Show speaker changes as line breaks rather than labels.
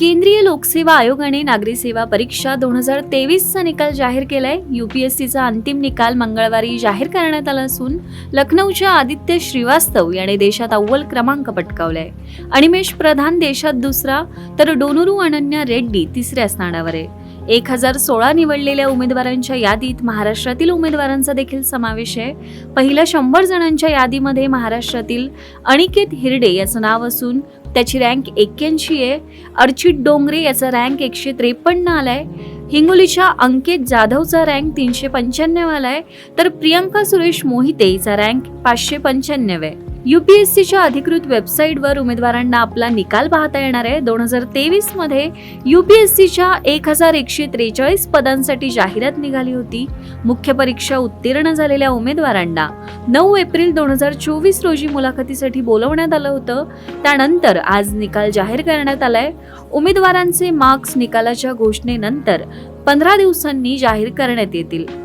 केंद्रीय लोकसेवा आयोगाने नागरी सेवा परीक्षा दोन हजार तेवीसचा निकाल जाहीर केलाय. युपीएससीचा अंतिम निकाल मंगळवारी जाहीर करण्यात आला असून लखनौच्या आदित्य श्रीवास्तव याने देशात अव्वल क्रमांक पटकावलाय. अनिमेश प्रधान देशात दुसरा तर डोनुरू अनन्या रेड्डी तिसऱ्या स्थानावर आहे. एक हजार सोळा निवडलेल्या उमेदवारांच्या यादीत महाराष्ट्रातील उमेदवारांचा देखील समावेश आहे. पहिल्या शंभर जणांच्या यादीमध्ये महाराष्ट्रातील अनिकेत हिरडे याचं नाव असून त्याची रँक एक्क्याऐंशी आहे. अर्चित डोंगरे याचा रँक एकशे त्रेपन्न आलाय. हिंगोलीच्या अंकित जाधवचा रँक तीनशे पंच्याण्णव आलाय. तर प्रियंका सुरेश मोहिते हिचा रँक पाचशे पंच्याण्णव आहे. युपीएससीच्या अधिकृत वेबसाईटवर उमेदवारांना आपला निकाल पाहता येणार आहे. दोन हजार तेवीसमध्ये युपीएससीच्या एक हजार एकशे त्रेचाळीस पदांसाठी जाहिरात निघाली होती. मुख्य परीक्षा उत्तीर्ण झालेल्या उमेदवारांना नऊ एप्रिल दोन हजार चोवीस रोजी मुलाखतीसाठी बोलवण्यात आलं होतं. त्यानंतर आज निकाल जाहीर करण्यात आलाय. उमेदवारांचे मार्क्स निकालाच्या घोषणेनंतर पंधरा दिवसांनी जाहीर करण्यात येतील.